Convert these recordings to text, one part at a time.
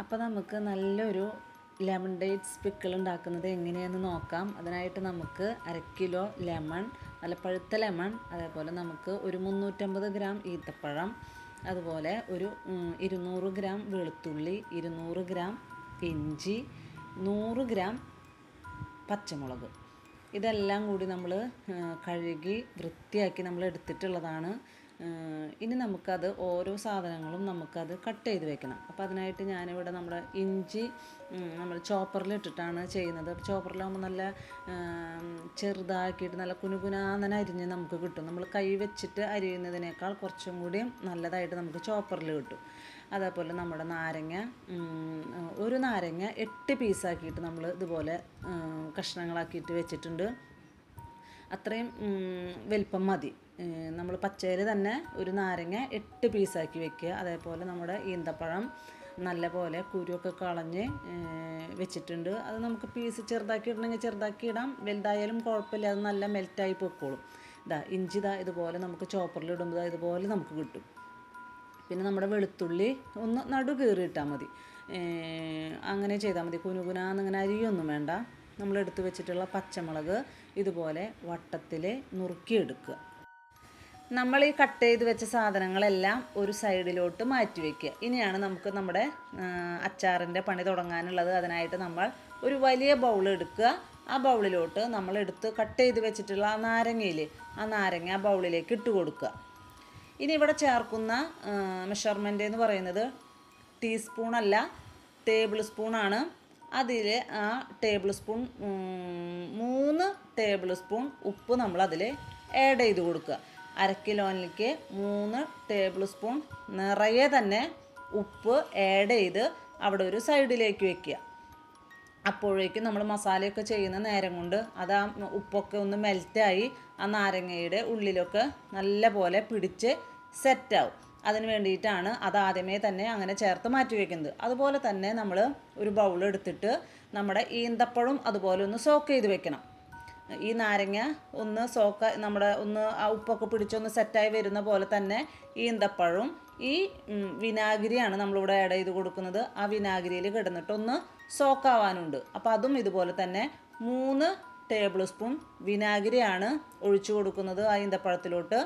അപ്പോൾ നമുക്ക് നല്ലൊരു ലെമൺ ഡേറ്റ്സ് പിക്കിൾ ഉണ്ടാക്കുന്നത് എങ്ങനെയാണെന്ന് നോക്കാം. അതിനായിട്ട് നമുക്ക് അര കിലോ ലെമൺ നല്ല പഴുത്ത ലെമൺ അതേപോലെ നമുക്ക് ഒരു മുന്നൂറ്റമ്പത് ഗ്രാം ഈത്തപ്പഴം അതുപോലെ ഒരു ഇരുന്നൂറ് ഗ്രാം വെളുത്തുള്ളി ഇരുന്നൂറ് ഗ്രാം ഇഞ്ചി നൂറ് ഗ്രാം പച്ചമുളക്. ഇതെല്ലാം കൂടി നമ്മൾ കഴുകി വൃത്തിയാക്കി നമ്മൾ എടുത്തിട്ടുള്ളതാണ് ഇനി നമുക്കത് ഓരോ സാധനങ്ങളും നമുക്കത് കട്ട് ചെയ്ത് വെക്കണം. അപ്പോൾ അതിനായിട്ട് ഞാനിവിടെ നമ്മുടെ ഇഞ്ചി നമ്മൾ ചോപ്പറിൽ ഇട്ടിട്ടാണ് ചെയ്യുന്നത്. ചോപ്പറിലാകുമ്പോൾ നല്ല ചെറുതാക്കിയിട്ട് നല്ല കുനുകുനാന്നനെ അരിഞ്ഞ് നമുക്ക് കിട്ടും. നമ്മൾ കൈ വെച്ചിട്ട് അരിയുന്നതിനേക്കാൾ കുറച്ചും കൂടി നല്ലതായിട്ട് നമുക്ക് ചോപ്പറിൽ കിട്ടും. അതേപോലെ നമ്മുടെ നാരങ്ങ ഒരു നാരങ്ങ എട്ട് പീസാക്കിയിട്ട് നമ്മൾ ഇതുപോലെ കഷ്ണങ്ങളാക്കിയിട്ട് വെച്ചിട്ടുണ്ട്. അത്രയും വലിപ്പം മതി. നമ്മൾ പച്ചയിൽ തന്നെ ഒരു നാരങ്ങ എട്ട് പീസാക്കി വെക്കുക. അതേപോലെ നമ്മുടെ ഈന്തപ്പഴം നല്ല പോലെ കുരുവൊക്കെ കളഞ്ഞ് വെച്ചിട്ടുണ്ട്. അത് നമുക്ക് പീസ് ചെറുതാക്കി ഇടണമെങ്കിൽ ചെറുതാക്കി ഇടാം. വലുതായാലും കുഴപ്പമില്ല. അത് നല്ല മെൽറ്റായി പൊക്കോളും. ഇതാ ഇഞ്ചി ഇതാ ഇതുപോലെ നമുക്ക് ചോപ്പറിൽ ഇടുമ്പോൾ ഇതുപോലെ നമുക്ക് കിട്ടും. പിന്നെ നമ്മുടെ വെളുത്തുള്ളി ഒന്ന് നടു കീറിയിട്ടാൽ മതി. അങ്ങനെ ചെയ്താൽ മതി. കുനുകുനാന്നിങ്ങനെ അരിയൊന്നും വേണ്ട. നമ്മൾ എടുത്തു വെച്ചിട്ടുള്ള പച്ചമുളക് ഇതുപോലെ വട്ടത്തിൽ നുറുക്കിയെടുക്കുക. നമ്മൾ ഈ കട്ട് ചെയ്ത് വെച്ച സാധനങ്ങളെല്ലാം ഒരു സൈഡിലോട്ട് മാറ്റി വയ്ക്കുക ഇനിയാണ് നമുക്ക് നമ്മുടെ അച്ചാറിന്റെ പണി തുടങ്ങാനുള്ളത്. അതിനായിട്ട് നമ്മൾ ഒരു വലിയ ബൗൾ എടുക്കുക. ആ ബൗളിലോട്ട് നമ്മൾ എടുത്ത് കട്ട് ചെയ്ത് വെച്ചിട്ടുള്ള ആ നാരങ്ങയില്ലേ ആ നാരങ്ങ ആ ബൗളിലേക്ക് ഇട്ട് കൊടുക്കുക. ഇനി ഇവിടെ ചേർക്കുന്ന മെഷർമെന്റ് എന്ന് പറയുന്നത് ടീസ്പൂണല്ല ടേബിൾ സ്പൂണാണ് അതിൽ ആ ടേബിൾ സ്പൂൺ മൂന്ന് ടേബിൾ സ്പൂൺ ഉപ്പ് നമ്മൾ അതിൽ ആഡ് ചെയ്ത് കൊടുക്കുക. അര കിലോയിലേക്ക് മൂന്ന് ടേബിൾ സ്പൂൺ നിറയെ തന്നെ ഉപ്പ് ആഡ് ചെയ്ത് അവിടെ ഒരു സൈഡിലേക്ക് വെക്കുക. അപ്പോഴേക്കും നമ്മൾ മസാലയൊക്കെ ചെയ്യുന്ന നേരം കൊണ്ട് അത് ആ ഉപ്പൊക്കെ ഒന്ന് മെൽറ്റായി ആ നാരങ്ങയുടെ ഉള്ളിലൊക്കെ നല്ല പോലെ പിടിച്ച് സെറ്റാവും അതിന് വേണ്ടിയിട്ടാണ് അത് ആദ്യമേ തന്നെ അങ്ങനെ ചേർത്ത് മാറ്റി വയ്ക്കുന്നത് അതുപോലെ തന്നെ നമ്മൾ ഒരു ബൗൾ എടുത്തിട്ട് നമ്മുടെ ഈന്തപ്പഴം അതുപോലെ ഒന്ന് സോക്ക് ചെയ്ത് വെക്കണം. ഈ നാരങ്ങ ഒന്ന് സോക്ക നമ്മുടെ ഒന്ന് ആ ഉപ്പൊക്കെ പിടിച്ചൊന്ന് സെറ്റായി വരുന്ന പോലെ തന്നെ ഈ ഈന്തപ്പഴവും ഈ വിനാഗിരിയാണ് നമ്മളിവിടെ ആഡ് ചെയ്ത് കൊടുക്കുന്നത്. ആ വിനാഗിരിയിൽ കിടന്നിട്ടൊന്ന് സോക്കാവാനുണ്ട്. അപ്പോൾ അതും ഇതുപോലെ തന്നെ മൂന്ന് ടേബിൾ സ്പൂൺ വിനാഗിരിയാണ് ഒഴിച്ചു കൊടുക്കുന്നത് ആ ഇന്തപ്പഴത്തിലോട്ട്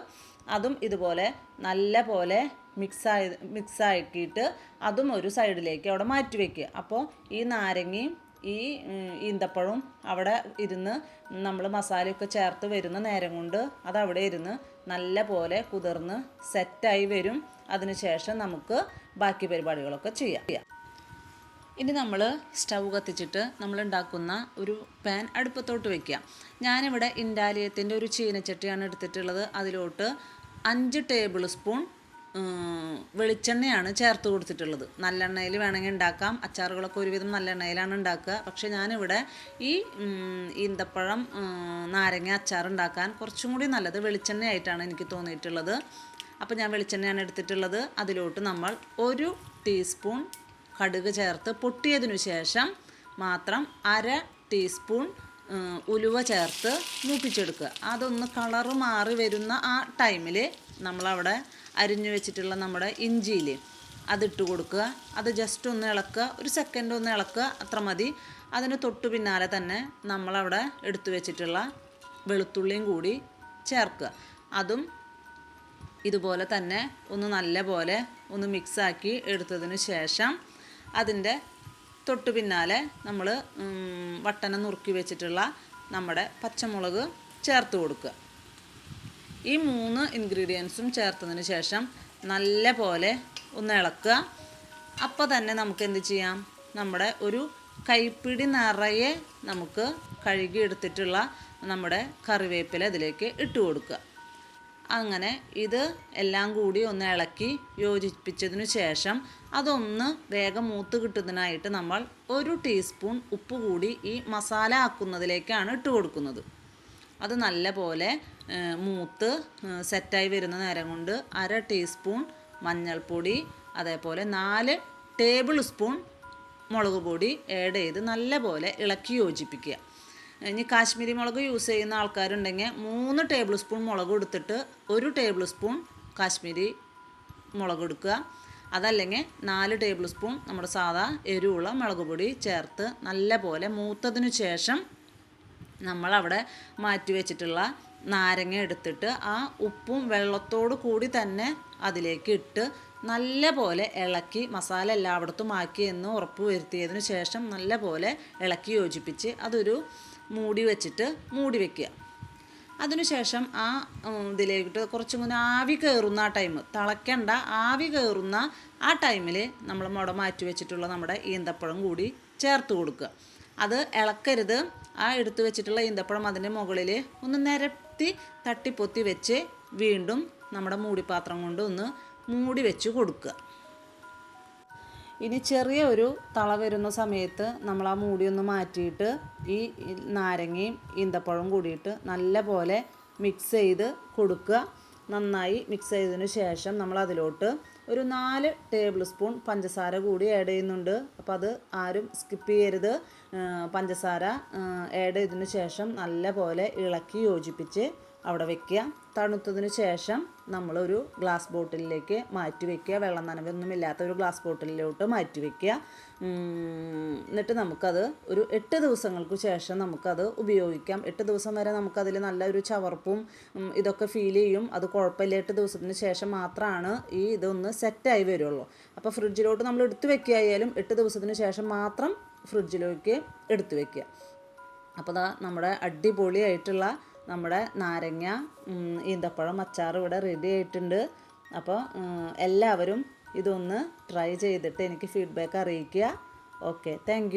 അതും ഇതുപോലെ നല്ല പോലെ മിക്സായി മിക്സാക്കിയിട്ട് അതും ഒരു സൈഡിലേക്ക് അവിടെ മാറ്റി വയ്ക്കുക അപ്പോൾ ഈ നാരങ്ങയും ഈ ഈന്തപ്പഴവും അവിടെ ഇരുന്ന് നമ്മൾ മസാലയൊക്കെ ചേർത്ത് വരുന്ന നേരം കൊണ്ട് അതവിടെ ഇരുന്ന് നല്ല പോലെ കുതിർന്ന് സെറ്റായി വരും. അതിനുശേഷം നമുക്ക് ബാക്കി പരിപാടികളൊക്കെ ചെയ്യാം. ഇനി നമ്മൾ സ്റ്റൗ കത്തിച്ചിട്ട് നമ്മൾ ഉണ്ടാക്കുന്ന ഒരു പാൻ അടുപ്പത്തോട്ട് വയ്ക്കുക ഞാനിവിടെ ഇൻഡാലിയത്തിന്റെ ഒരു ചീനച്ചട്ടിയാണ് എടുത്തിട്ടുള്ളത്. അതിലോട്ട് അഞ്ച് ടേബിൾ സ്പൂൺ വെളിച്ചെണ്ണയാണ് ചേർത്ത് കൊടുത്തിട്ടുള്ളത്. നല്ലെണ്ണയിൽ വേണമെങ്കിൽ ഉണ്ടാക്കാം. അച്ചാറുകളൊക്കെ ഒരുവിധം നല്ലെണ്ണയിലാണ് ഉണ്ടാക്കുക. പക്ഷെ ഞാനിവിടെ ഈ ഈന്തപ്പഴം നാരങ്ങ അച്ചാർ ഉണ്ടാക്കാൻ കുറച്ചും കൂടി നല്ലത് വെളിച്ചെണ്ണയായിട്ടാണ് എനിക്ക് തോന്നിയിട്ടുള്ളത്. അപ്പോൾ ഞാൻ വെളിച്ചെണ്ണയാണ് എടുത്തിട്ടുള്ളത്. അതിലോട്ട് നമ്മൾ ഒരു ടീസ്പൂൺ കടുക് ചേർത്ത് പൊട്ടിയതിനു ശേഷം മാത്രം അര ടീസ്പൂൺ ഉലുവ ചേർത്ത് മൂപ്പിച്ചെടുക്കുക. അതൊന്ന് കളറ് മാറി വരുന്ന ആ ടൈമിൽ നമ്മളവിടെ അരിഞ്ഞു വെച്ചിട്ടുള്ള നമ്മുടെ ഇഞ്ചിയിൽ അതിട്ട് കൊടുക്കുക. അത് ജസ്റ്റ് ഒന്ന് ഇളക്കുക. ഒരു സെക്കൻഡ് ഒന്ന് ഇളക്കുക. അത്ര മതി. അതിന് തൊട്ടു പിന്നാലെ തന്നെ നമ്മളവിടെ എടുത്തു വെച്ചിട്ടുള്ള വെളുത്തുള്ളിയും കൂടി ചേർക്കുക. അതും ഇതുപോലെ തന്നെ ഒന്ന് നല്ല പോലെ ഒന്ന് മിക്സാക്കി എടുത്തതിന് ശേഷം അതിന്റെ തൊട്ടു പിന്നാലെ നമ്മൾ വട്ടന നുറുക്കി വെച്ചിട്ടുള്ള നമ്മുടെ പച്ചമുളക് ചേർത്ത് കൊടുക്കുക. ഈ മൂന്ന് ഇൻഗ്രീഡിയൻസും ചേർത്തതിന് ശേഷം നല്ല പോലെ ഒന്ന് ഇളക്കുക. അപ്പോൾ തന്നെ നമുക്ക് എന്ത് ചെയ്യാം? നമ്മുടെ ഒരു കൈപ്പിടി നിറയെ നമുക്ക് കഴുകി എടുത്തിട്ടുള്ള നമ്മുടെ കറിവേപ്പില അതിലേക്ക് ഇട്ട് കൊടുക്കുക. അങ്ങനെ ഇത് എല്ലാം കൂടി ഒന്ന് ഇളക്കി യോജിപ്പിച്ചതിനു ശേഷം അതൊന്ന് വേഗം മൂത്ത് കിട്ടുന്നതിനായിട്ട് നമ്മൾ ഒരു ടീസ്പൂൺ ഉപ്പ് കൂടി ഈ മസാല ആക്കുന്നതിലേക്കാണ് ഇട്ട് കൊടുക്കുന്നത്. അത് നല്ല പോലെ മൂത്ത് സെറ്റായി വരുന്ന നേരം കൊണ്ട് അര ടീസ്പൂൺ മഞ്ഞൾപ്പൊടി അതേപോലെ നാല് ടേബിൾ സ്പൂൺ മുളക് പൊടി ആഡ് ചെയ്ത് നല്ല പോലെ ഇളക്കി യോജിപ്പിക്കുക. ഇനി കാശ്മീരി മുളക് യൂസ് ചെയ്യുന്ന ആൾക്കാരുണ്ടെങ്കിൽ മൂന്ന് ടേബിൾ സ്പൂൺ മുളക് എടുത്തിട്ട് ഒരു ടേബിൾ സ്പൂൺ കാശ്മീരി മുളക് എടുക്കുക. അതല്ലെങ്കിൽ നാല് ടേബിൾ സ്പൂൺ നമ്മുടെ സാധാ എരിവുള്ള മുളക് പൊടി ചേർത്ത് നല്ല പോലെ മൂത്തതിനു ശേഷം നമ്മളവിടെ മാറ്റി വെച്ചിട്ടുള്ള നാരങ്ങ എടുത്തിട്ട് ആ ഉപ്പും വെള്ളത്തോടു കൂടി തന്നെ അതിലേക്ക് ഇട്ട് നല്ല പോലെ ഇളക്കി മസാല എല്ലായിടത്തും ആക്കി എന്ന് ഉറപ്പ് വരുത്തിയതിന് ശേഷം നല്ല പോലെ ഇളക്കി യോജിപ്പിച്ച് അതൊരു മൂടി വെച്ചിട്ട് മൂടി വെക്കുക. അതിനുശേഷം ആ ഇതിലേക്ക് കുറച്ചും കൂടി ആവി കയറുന്ന ആ ടൈം തിളയ്ക്കേണ്ട ആവി കയറുന്ന ആ ടൈമിൽ നമ്മൾ മുട മാറ്റി വെച്ചിട്ടുള്ള നമ്മുടെ ഈന്തപ്പഴം കൂടി ചേർത്ത് കൊടുക്കുക. അത് ഇളക്കരുത്. ആ എടുത്തു വെച്ചിട്ടുള്ള ഈന്തപ്പഴം അതിന്റെ മുകളിൽ ഒന്ന് നിരത്തി തട്ടിപ്പൊത്തി വെച്ച് വീണ്ടും നമ്മുടെ മൂടിപ്പാത്രം കൊണ്ട് ഒന്ന് മൂടി വെച്ച് കൊടുക്കുക. ഇനി ചെറിയ ഒരു തള വരുന്ന സമയത്ത് നമ്മൾ ആ മൂടി ഒന്ന് മാറ്റിയിട്ട് ഈ നാരങ്ങയും ഈന്തപ്പഴവും കൂടിയിട്ട് നല്ല പോലെ മിക്സ് ചെയ്ത് കൊടുക്കുക. നന്നായി മിക്സ് ചെയ്തതിന് ശേഷം നമ്മൾ അതിലോട്ട് ഒരു നാല് ടേബിൾ സ്പൂൺ പഞ്ചസാര കൂടി ആഡ് ചെയ്യുന്നുണ്ട്. അപ്പോൾ അത് ആരും സ്കിപ്പ് ചെയ്യരുത്. പഞ്ചസാര ആഡ് ചെയ്തതിന് ശേഷം നല്ല പോലെ ഇളക്കി യോജിപ്പിച്ച് അവിടെ വെക്കുക. തണുത്തതിന് ശേഷം നമ്മളൊരു ഗ്ലാസ് ബോട്ടിലിലേക്ക് മാറ്റി വെക്കുക. വെള്ളം നനവൊന്നും ഇല്ലാത്ത ഒരു ഗ്ലാസ് ബോട്ടിലിലോട്ട് മാറ്റി വെക്കുക. എന്നിട്ട് നമുക്കത് ഒരു എട്ട് ദിവസങ്ങൾക്ക് ശേഷം നമുക്കത് ഉപയോഗിക്കാം. എട്ട് ദിവസം വരെ നമുക്കതിൽ നല്ല ഒരു ചവർപ്പും ഇതൊക്കെ ഫീൽ ചെയ്യും. അത് കുഴപ്പമില്ല. എട്ട് ദിവസത്തിന് ശേഷം മാത്രമാണ് ഈ ഇതൊന്ന് സെറ്റായി വരുള്ളൂ. അപ്പോൾ ഫ്രിഡ്ജിലോട്ട് നമ്മൾ എടുത്തു വെക്കുകയായാലും എട്ട് ദിവസത്തിന് ശേഷം മാത്രം ഫ്രിഡ്ജിലേക്ക് എടുത്തു വെക്കുക. അപ്പോൾ നമ്മുടെ അടിപൊളിയായിട്ടുള്ള നമ്മുടെ നാരങ്ങ ഈന്തപ്പഴം അച്ചാർ ഇവിടെ റെഡി ആയിട്ടുണ്ട്. അപ്പോൾ എല്ലാവരും ഇതൊന്ന് ട്രൈ ചെയ്തിട്ട് എനിക്ക് ഫീഡ്ബാക്ക് അറിയിക്കുക. Okay thank